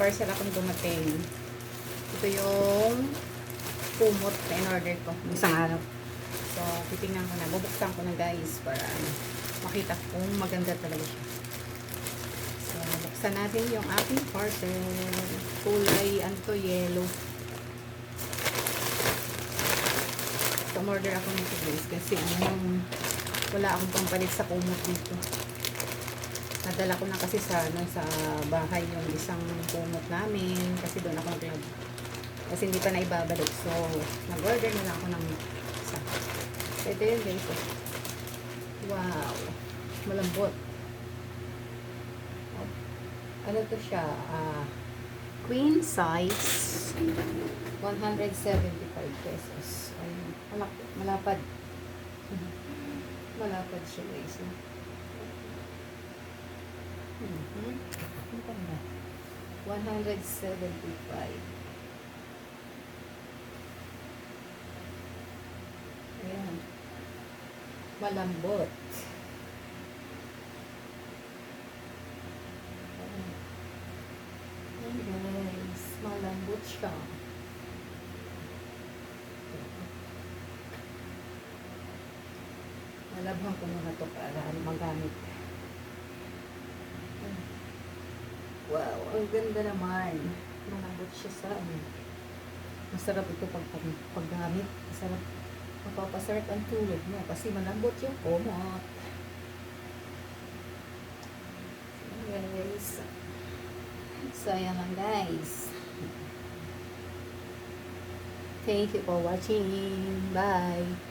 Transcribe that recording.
parcel akong dumating. Ito yung kumot na in-order ko. Isang araw. So, titingnan ko na. Bubuksan ko na guys para makita kung maganda talaga siya. So, buksan natin yung ating parcel. Kulay, ano to, yellow. So, order ako nito guys kasi ano yung wala akong pampalit sa kumot dito. Nadala ko na kasi sa, ano, sa bahay yung isang kumot namin kasi doon ako nag Kasi hindi pa na ibabalik. So, nag-order na lang ako ng isa. So, ito yun guys. Wow. Malambot. Oh. Ano to siya? Ah, queen size. 175 pesos. Ayun. Malapad. Malapad siya guys. no? Mhm. Ano pa ba? 175. Ayan. Malambot. Ayan. Guys. Malambot siya. Malabhan ko muna to para ano magamit. Wow, ang ganda naman. Malambot siya sa ano. Masarap ito pag, pag paggamit. Masarap. Mapapasarap ang tulog mo kasi malambot yung kumot. Guys. So, ayan lang guys. Thank you for watching. Bye.